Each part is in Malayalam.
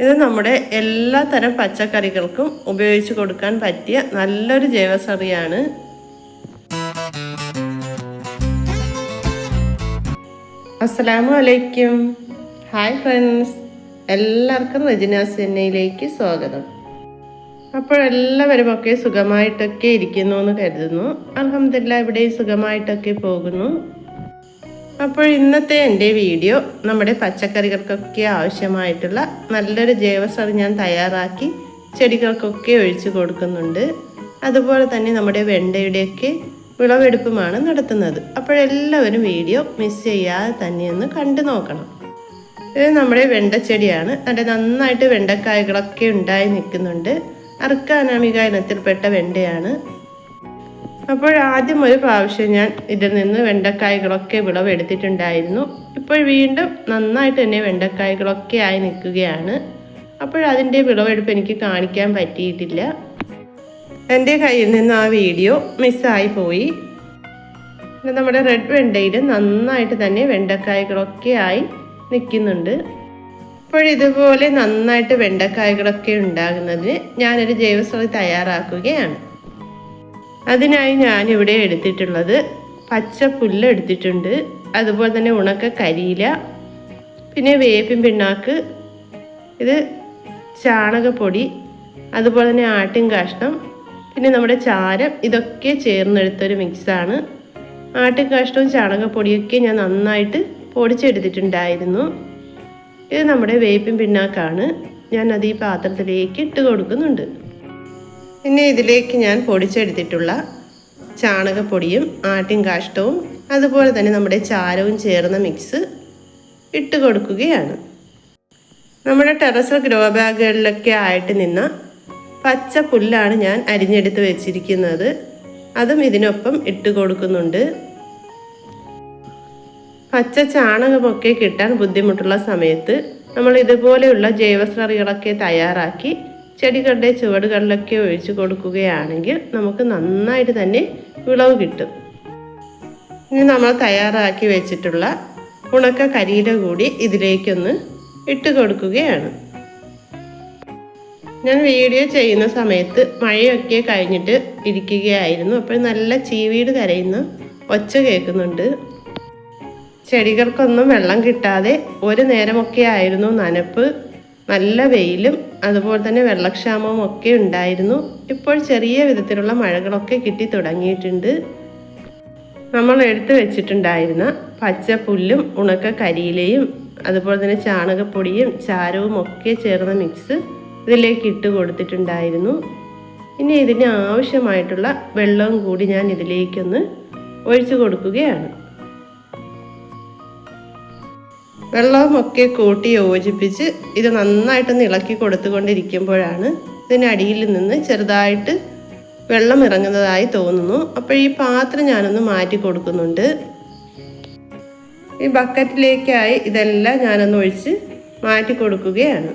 ഇത് നമ്മുടെ എല്ലാ തരം പച്ചക്കറികൾക്കും ഉപയോഗിച്ച് കൊടുക്കാൻ പറ്റിയ നല്ലൊരു ജൈവസറിയാണ്. അസ്സലാമു അലൈക്കും. Hi friends. എല്ലാവർക്കും റജിനാസ് എണ്ണയിലേക്ക് സ്വാഗതം. അപ്പോൾ എല്ലാവരും ഒക്കെ സുഖമായിട്ടൊക്കെ ഇരിക്കുന്നു എന്ന് കരുതുന്നു. അലഹമില്ല ഇവിടെ സുഖമായിട്ടൊക്കെ പോകുന്നു. അപ്പോൾ ഇന്നത്തെ എന്റെ വീഡിയോ നമ്മുടെ പച്ചക്കറികൾക്കൊക്കെ ആവശ്യമായിട്ടുള്ള നല്ലൊരു ജൈവസറി ഞാൻ തയ്യാറാക്കി ചെടികൾക്കൊക്കെ ഒഴിച്ചു കൊടുക്കുന്നുണ്ട്. അതുപോലെ തന്നെ നമ്മുടെ വെണ്ടയുടെയൊക്കെ വിളവെടുപ്പുമാണ് നടത്തുന്നത്. അപ്പോഴെല്ലാവരും വീഡിയോ മിസ് ചെയ്യാതെ തന്നെയൊന്ന് കണ്ടു നോക്കണം. ഇത് നമ്മുടെ വെണ്ടച്ചെടിയാണ് നല്ല നന്നായിട്ട് വെണ്ടക്കായകളൊക്കെ ഉണ്ടായി നിൽക്കുന്നുണ്ട്. അർക്കാനാമിക ഇനത്തിൽപ്പെട്ട വെണ്ടയാണ്. അപ്പോൾ ആദ്യം ഒരു പ്രാവശ്യം ഞാൻ ഇതിൽ നിന്ന് വെണ്ടക്കായകളൊക്കെ വിളവെടുത്തിട്ടുണ്ടായിരുന്നു. ഇപ്പോൾ വീണ്ടും നന്നായിട്ട് തന്നെ വെണ്ടക്കായകളൊക്കെ ആയി നിൽക്കുകയാണ്. അപ്പോൾ അതിന്റെ വിളവെടുപ്പ് എനിക്ക് കാണിക്കാൻ പറ്റിയിട്ടില്ല. എന്റെ കയ്യിൽ നിന്ന് ആ വീഡിയോ മിസ്സായി പോയി. നമ്മുടെ റെഡ് വെണ്ടയിൽ നന്നായിട്ട് തന്നെ വെണ്ടക്കായകളൊക്കെ ആയി നിൽക്കുന്നുണ്ട്. അപ്പോൾ ഇതുപോലെ നന്നായിട്ട് വെണ്ടക്കായകളൊക്കെ ഉണ്ടാകുന്നതിന് ഞാനൊരു ജൈവസളി തയ്യാറാക്കുകയാണ്. അതിനായി ഞാൻ ഞാനിവിടെ എടുത്തിട്ടുള്ളത് പച്ചപ്പുല്ല് എടുത്തിട്ടുണ്ട്. അതുപോലെ തന്നെ ഉണക്ക കരിയില പിന്നെ വേപ്പിൻ പിണ്ണാക്ക് ഇത് ചാണകപ്പൊടി അതുപോലെ തന്നെ ആട്ടിൻ കാഷ്ടം പിന്നെ നമ്മുടെ ചാരം ഇതൊക്കെ ചേർന്നെടുത്തൊരു മിക്സാണ്. ആട്ടിൻ കാഷ്ടവും ചാണകപ്പൊടിയൊക്കെ ഞാൻ നന്നായിട്ട് പൊടിച്ചെടുത്തിട്ടുണ്ടായിരുന്നു. ഇത് നമ്മുടെ വേപ്പിൻ പിണ്ണാക്കാണ്. ഞാൻ അത് ഈ പാത്രത്തിലേക്ക് ഇട്ട് കൊടുക്കുന്നുണ്ട്. പിന്നെ ഇതിലേക്ക് ഞാൻ പൊടിച്ചെടുത്തിട്ടുള്ള ചാണകപ്പൊടിയും ആട്ടിൻ കാഷ്ടവും അതുപോലെ തന്നെ നമ്മുടെ ചാരവും ചേർന്ന മിക്സ് ഇട്ട് കൊടുക്കുകയാണ്. നമ്മുടെ ടെറസ് ഗ്രോ ബാഗുകളിലൊക്കെ ആയിട്ട് നിന്ന പച്ച പുല്ലാണ് ഞാൻ അരിഞ്ഞെടുത്ത് വെച്ചിരിക്കുന്നത്. അതും ഇതിനൊപ്പം ഇട്ട് കൊടുക്കുന്നുണ്ട്. പച്ച ചാണകമൊക്കെ കിട്ടാൻ ബുദ്ധിമുട്ടുള്ള സമയത്ത് നമ്മൾ ഇതുപോലെയുള്ള ജൈവസ്ലറികളൊക്കെ തയ്യാറാക്കി ചെടികളുടെ ചുവടുകളിലൊക്കെ ഒഴിച്ചു കൊടുക്കുകയാണെങ്കിൽ നമുക്ക് നന്നായിട്ട് തന്നെ വിളവ് കിട്ടും. ഇനി നമ്മൾ തയ്യാറാക്കി വെച്ചിട്ടുള്ള ഉണക്ക കരിയില കൂടി ഇതിലേക്കൊന്ന് ഇട്ട് കൊടുക്കുകയാണ്. ഞാൻ വീഡിയോ ചെയ്യുന്ന സമയത്ത് മഴയൊക്കെ കഴിഞ്ഞിട്ട് ഇരിക്കുകയായിരുന്നു. അപ്പോൾ നല്ല ചീവീട് കരയുന്ന ഒച്ച കേൾക്കുന്നുണ്ട്. ചെടികൾക്കൊന്നും വെള്ളം കിട്ടാതെ ഒരു നേരമൊക്കെ ആയിരുന്നു നനപ്പ്. നല്ല വെയിലും അതുപോലെ തന്നെ വെള്ളക്ഷാമവും ഒക്കെ ഉണ്ടായിരുന്നു. ഇപ്പോൾ ചെറിയ വിധത്തിലുള്ള മഴകളൊക്കെ കിട്ടി തുടങ്ങിയിട്ടുണ്ട്. നമ്മൾ എടുത്തു വെച്ചിട്ടുണ്ടായിരുന്ന പച്ച പുല്ലും ഉണക്ക കരിയിലയും അതുപോലെ തന്നെ ചാണകപ്പൊടിയും ചാരവും ഒക്കെ ചേർന്ന മിക്സ് ഇതിലേക്ക് ഇട്ട് കൊടുത്തിട്ടുണ്ടായിരുന്നു. ഇനി ഇതിന് ആവശ്യമായിട്ടുള്ള വെള്ളവും കൂടി ഞാൻ ഇതിലേക്കൊന്ന് ഒഴിച്ചു കൊടുക്കുകയാണ്. വെള്ളവും ഒക്കെ കൂട്ടി യോജിപ്പിച്ച് ഇത് നന്നായിട്ടൊന്ന് ഇളക്കി കൊടുത്തുകൊണ്ടിരിക്കുമ്പോഴാണ് ഇതിനടിയിൽ നിന്ന് ചെറുതായിട്ട് വെള്ളം ഇറങ്ങുന്നതായി തോന്നുന്നു. അപ്പോൾ ഈ പാത്രം ഞാനൊന്ന് മാറ്റി കൊടുക്കുന്നുണ്ട്. ഈ ബക്കറ്റിലേക്കായി ഇതെല്ലാം ഞാനൊന്ന് ഒഴിച്ച് മാറ്റി കൊടുക്കുകയാണ്.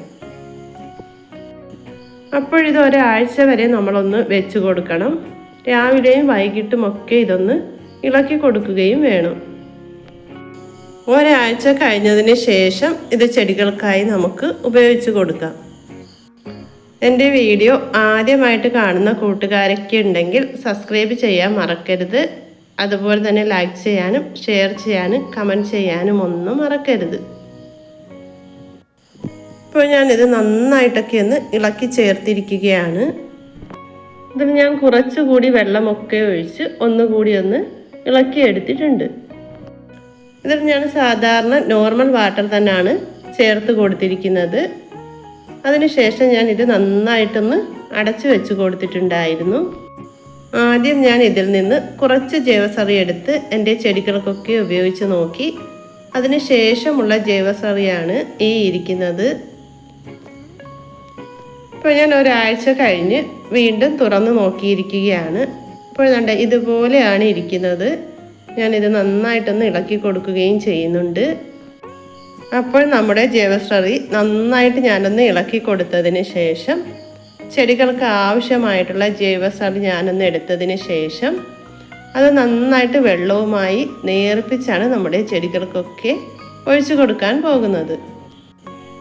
അപ്പോഴിത് ഒരാഴ്ച വരെ നമ്മളൊന്ന് വെച്ച് കൊടുക്കണം. രാവിലെയും വൈകിട്ടും ഒക്കെ ഇതൊന്ന് ഇളക്കി കൊടുക്കുകയും വേണം. ഒരാഴ്ച കഴിഞ്ഞതിന് ശേഷം ഇത് ചെടികൾക്കായി നമുക്ക് ഉപയോഗിച്ച് കൊടുക്കാം. എന്റെ വീഡിയോ ആദ്യമായിട്ട് കാണുന്ന കൂട്ടുകാരൊക്കെ ഉണ്ടെങ്കിൽ സബ്സ്ക്രൈബ് ചെയ്യാൻ മറക്കരുത്. അതുപോലെ തന്നെ ലൈക്ക് ചെയ്യാനും ഷെയർ ചെയ്യാനും കമന്റ് ചെയ്യാനും ഒന്നും മറക്കരുത്. ഇപ്പോൾ ഞാനിത് നന്നായിട്ടൊക്കെ ഒന്ന് ഇളക്കി ചേർത്തിരിക്കുകയാണ്. ഇതിൽ ഞാൻ കുറച്ചുകൂടി വെള്ളമൊക്കെ ഒഴിച്ച് ഒന്നുകൂടി ഒന്ന് ഇളക്കി ഇതിൽ ഞാൻ സാധാരണ നോർമൽ വാട്ടർ തന്നെയാണ് ചേർത്ത് കൊടുത്തിരിക്കുന്നത്. അതിനുശേഷം ഞാൻ ഇത് നന്നായിട്ടൊന്ന് അടച്ചു വെച്ച് കൊടുത്തിട്ടുണ്ടായിരുന്നു. ആദ്യം ഞാൻ ഇതിൽ നിന്ന് കുറച്ച് ജൈവസറി എടുത്ത് എന്റെ ചെടികൾക്കൊക്കെ ഉപയോഗിച്ച് നോക്കി. അതിന് ശേഷമുള്ള ജൈവസറിയാണ് ഈ ഇരിക്കുന്നത്. ഇപ്പോൾ ഞാൻ ഒരാഴ്ച കഴിഞ്ഞ് വീണ്ടും തുറന്ന് നോക്കിയിരിക്കുകയാണ്. ഇപ്പോൾ കണ്ട ഇതുപോലെയാണ് ഇരിക്കുന്നത്. ഞാനിത് നന്നായിട്ടൊന്ന് ഇളക്കി കൊടുക്കുകയും ചെയ്യുന്നുണ്ട്. അപ്പോൾ നമ്മുടെ ജൈവസ്ലറി നന്നായിട്ട് ഞാനൊന്ന് ഇളക്കി കൊടുത്തതിന് ശേഷം ചെടികൾക്ക് ആവശ്യമായിട്ടുള്ള ജൈവസ്ലറി ഞാനൊന്ന് എടുത്തതിന് ശേഷം അത് നന്നായിട്ട് വെള്ളവുമായി നേർപ്പിച്ചാണ് നമ്മുടെ ചെടികൾക്കൊക്കെ ഒഴിച്ചു കൊടുക്കാൻ പോകുന്നത്.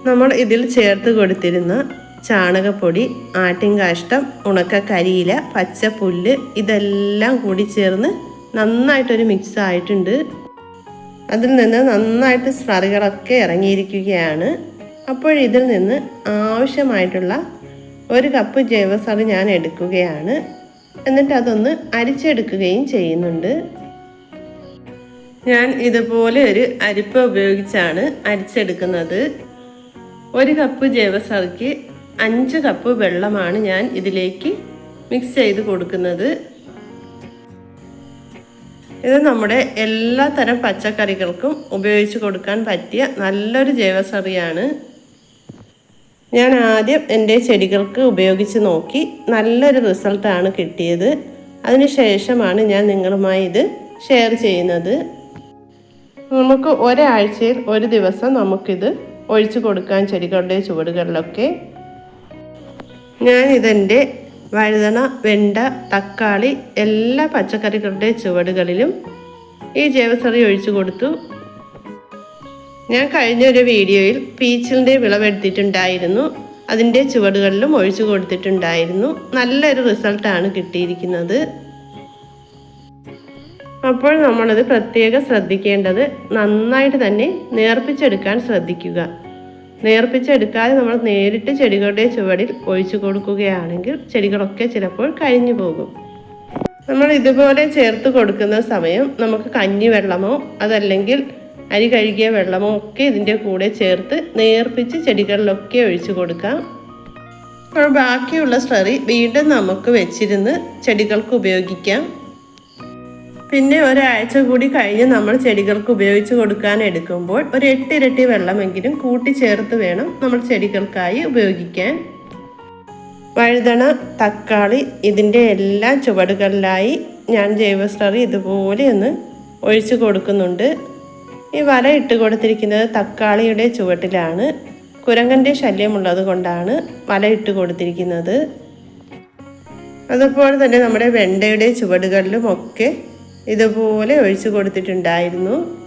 നമ്മൾ ഇതിൽ ചേർത്ത് കൊടുത്തിരുന്ന ചാണകപ്പൊടി ആട്ടിൻകാഷ്ടം ഉണക്ക കരിയില പച്ചപ്പുല്ല് ഇതെല്ലാം കൂടി ചേർന്ന് നന്നായിട്ടൊരു മിക്സ് ആയിട്ടുണ്ട് അതിൽ നിന്ന് നന്നായിട്ട് സ്ലറികളൊക്കെ ഇറങ്ങിയിരിക്കുകയാണ്. അപ്പോൾ ഇതിൽ നിന്ന് ആവശ്യമായിട്ടുള്ള ഒരു കപ്പ് ജൈവസറി ഞാൻ എടുക്കുകയാണ്. എന്നിട്ട് അതൊന്ന് അരിച്ചെടുക്കുകയും ചെയ്യുന്നുണ്ട്. ഞാൻ ഇതുപോലെ ഒരു അരിപ്പ ഉപയോഗിച്ചാണ് അരിച്ചെടുക്കുന്നത്. ഒരു കപ്പ് ജൈവസറിക്ക് അഞ്ച് കപ്പ് വെള്ളമാണ് ഞാൻ ഇതിലേക്ക് മിക്സ് ചെയ്ത് കൊടുക്കുന്നത്. ഇത് നമ്മുടെ എല്ലാ തരം പച്ചക്കറികൾക്കും ഉപയോഗിച്ച് കൊടുക്കാൻ പറ്റിയ നല്ലൊരു ജൈവസറിയാണ്. ഞാൻ ആദ്യം എന്റെ ചെടികൾക്ക് ഉപയോഗിച്ച് നോക്കി നല്ലൊരു റിസൾട്ടാണ് കിട്ടിയത്. അതിനുശേഷമാണ് ഞാൻ നിങ്ങളുമായി ഇത് ഷെയർ ചെയ്യുന്നത്. നമുക്ക് ഒരാഴ്ചയിൽ ഒരു ദിവസം നമുക്കിത് ഒഴിച്ചു കൊടുക്കാൻ ചെടികളുടെ ചുവടുകളിലൊക്കെ. ഞാൻ ഇതെന്റെ വഴുതന വെണ്ട തക്കാളി എല്ലാ പച്ചക്കറികളുടെ ചുവടുകളിലും ഈ ജൈവസറി ഒഴിച്ചു കൊടുത്തു. ഞാൻ കഴിഞ്ഞ ഒരു വീഡിയോയിൽ പീച്ചിലിന്റെ വിളവെടുത്തിട്ടുണ്ടായിരുന്നു. അതിന്റെ ചുവടുകളിലും ഒഴിച്ചു കൊടുത്തിട്ടുണ്ടായിരുന്നു. നല്ലൊരു റിസൾട്ടാണ് കിട്ടിയിരിക്കുന്നത്. അപ്പോൾ നമ്മളത് പ്രത്യേകം ശ്രദ്ധിക്കേണ്ടത് നന്നായിട്ട് തന്നെ നേർപ്പിച്ചെടുക്കാൻ ശ്രദ്ധിക്കുക. നേർപ്പിച്ചെടുക്കാതെ നമ്മൾ നേരിട്ട് ചെടികളുടെ ചുവടിൽ ഒഴിച്ചു കൊടുക്കുകയാണെങ്കിൽ ചെടികളൊക്കെ ചിലപ്പോൾ കഴിഞ്ഞു പോകും. നമ്മൾ ഇതുപോലെ ചേർത്ത് കൊടുക്കുന്ന സമയം നമുക്ക് കഞ്ഞി വെള്ളമോ അതല്ലെങ്കിൽ അരി കഴുകിയ വെള്ളമോ ഒക്കെ ഇതിന്റെ കൂടെ ചേർത്ത് നേർപ്പിച്ച് ചെടികളിലൊക്കെ ഒഴിച്ചു കൊടുക്കാം. അപ്പോൾ ബാക്കിയുള്ള സ്ലറി വീണ്ടും നമുക്ക് വെച്ചിരുന്ന് ചെടികൾക്ക് ഉപയോഗിക്കാം. പിന്നെ ഒരാഴ്ച കൂടി കഴിഞ്ഞ് നമ്മൾ ചെടികൾക്ക് ഉപയോഗിച്ച് കൊടുക്കാൻ എടുക്കുമ്പോൾ ഒരു എട്ടിരട്ടി വെള്ളമെങ്കിലും കൂട്ടിച്ചേർത്ത് വേണം നമ്മൾ ചെടികൾക്കായി ഉപയോഗിക്കാൻ. വഴുതണ തക്കാളി ഇതിന്റെ എല്ലാ ചുവടുകളിലായി ഞാൻ ജൈവസ്ലറി ഇതുപോലെ ഒന്ന് ഒഴിച്ചു കൊടുക്കുന്നുണ്ട്. ഈ വല ഇട്ട് കൊടുത്തിരിക്കുന്നത് തക്കാളിയുടെ ചുവട്ടിലാണ്. കുരങ്ങന്റെ ശല്യമുള്ളത് കൊണ്ടാണ് വല ഇട്ട് കൊടുത്തിരിക്കുന്നത്. അതുപോലെ തന്നെ നമ്മുടെ വെണ്ടയുടെ ചുവടുകളിലും ഒക്കെ ഇതുപോലെ ഒഴിച്ചു കൊടുത്തിട്ടുണ്ടായിരുന്നു.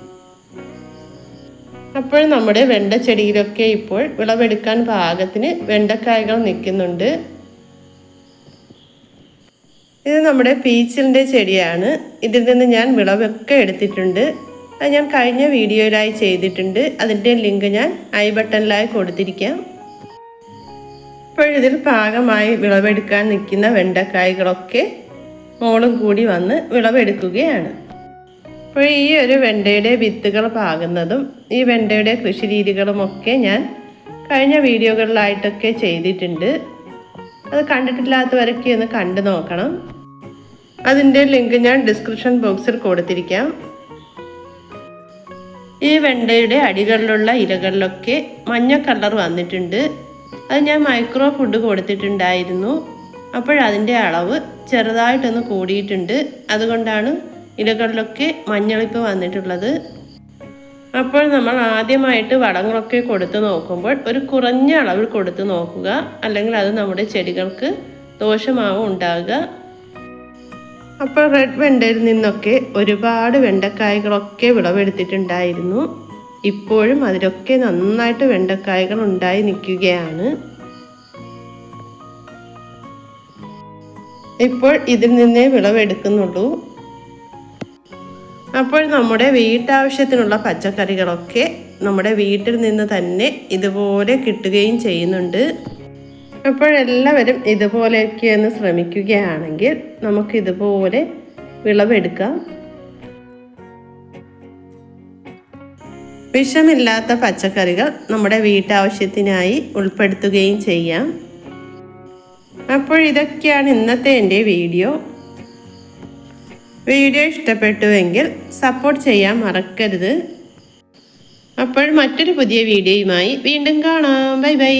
അപ്പോൾ നമ്മുടെ വെണ്ട ചെടിയിലൊക്കെ ഇപ്പോൾ വിളവെടുക്കാൻ പാകത്തിന് വെണ്ടക്കായകൾ നിൽക്കുന്നുണ്ട്. ഇത് നമ്മുടെ പീച്ചിലിന്റെ ചെടിയാണ്. ഇതിൽ നിന്ന് ഞാൻ വിളവൊക്കെ എടുത്തിട്ടുണ്ട്. അത് ഞാൻ കഴിഞ്ഞ വീഡിയോയിലായി ചെയ്തിട്ടുണ്ട്. അതിന്റെ ലിങ്ക് ഞാൻ ഐ ബട്ടണിലായി കൊടുത്തിരിക്കാം. ഇപ്പോഴിതിൽ പാകമായി വിളവെടുക്കാൻ നിൽക്കുന്ന വെണ്ടക്കായ്കളൊക്കെ മോളും കൂടി വന്ന് വിളവെടുക്കുകയാണ്. അപ്പോൾ ഈ ഒരു വെണ്ടയുടെ വിത്തുകൾ പാകുന്നതും ഈ വെണ്ടയുടെ കൃഷി രീതികളുമൊക്കെ ഞാൻ കഴിഞ്ഞ വീഡിയോകളിലായിട്ടൊക്കെ ചെയ്തിട്ടുണ്ട്. അത് കണ്ടിട്ടില്ലാത്തവരൊക്കെ ഒന്ന് കണ്ടു നോക്കണം. അതിന്റെ ലിങ്ക് ഞാൻ ഡിസ്ക്രിപ്ഷൻ ബോക്സിൽ കൊടുത്തിരിക്കാം. ഈ വെണ്ടയുടെ അടികളിലുള്ള ഇലകളിലൊക്കെ മഞ്ഞ കളർ വന്നിട്ടുണ്ട്. അത് ഞാൻ മൈക്രോ ഫുഡ് കൊടുത്തിട്ടുണ്ടായിരുന്നു. അപ്പോഴതിന്റെ അളവ് ചെറുതായിട്ടൊന്ന് കൂടിയിട്ടുണ്ട്. അതുകൊണ്ടാണ് ഇലകളിലൊക്കെ മഞ്ഞളിപ്പ് വന്നിട്ടുള്ളത്. അപ്പോൾ നമ്മൾ ആദ്യമായിട്ട് വളങ്ങളൊക്കെ കൊടുത്തു നോക്കുമ്പോൾ ഒരു കുറഞ്ഞ അളവിൽ കൊടുത്തു നോക്കുക. അല്ലെങ്കിൽ അത് നമ്മുടെ ചെടികൾക്ക് ദോഷമാവും ഉണ്ടാവുക അപ്പോൾ റെഡ് വെണ്ടയിൽ നിന്നൊക്കെ ഒരുപാട് വെണ്ടക്കായകളൊക്കെ വിളവെടുത്തിട്ടുണ്ടായിരുന്നു. ഇപ്പോഴും അതിലൊക്കെ നന്നായിട്ട് വെണ്ടക്കായകൾ ഉണ്ടായി നിൽക്കുകയാണ്. ഇപ്പോൾ ഇതിൽ നിന്നേ വിളവെടുക്കുന്നുള്ളൂ. അപ്പോൾ നമ്മുടെ വീട്ടാവശ്യത്തിനുള്ള പച്ചക്കറികളൊക്കെ നമ്മുടെ വീട്ടിൽ നിന്ന് തന്നെ ഇതുപോലെ കിട്ടുകയും ചെയ്യുന്നുണ്ട്. അപ്പോഴെല്ലാവരും ഇതുപോലെയൊക്കെ ഒന്ന് ശ്രമിക്കുകയാണെങ്കിൽ നമുക്ക് ഇതുപോലെ വിളവെടുക്കാം. വിഷമില്ലാത്ത പച്ചക്കറികൾ നമ്മുടെ വീട്ടാവശ്യത്തിനായി ഉൾപ്പെടുത്തുകയും ചെയ്യാം. അപ്പോൾ ഇതൊക്കെയാണ് ഇന്നത്തെ എന്റെ വീഡിയോ. വീഡിയോ ഇഷ്ടപ്പെട്ടുവെങ്കിൽ സപ്പോർട്ട് ചെയ്യാൻ മറക്കരുത്. അപ്പോൾ മറ്റൊരു പുതിയ വീഡിയോയുമായി വീണ്ടും കാണാം. Bye bye.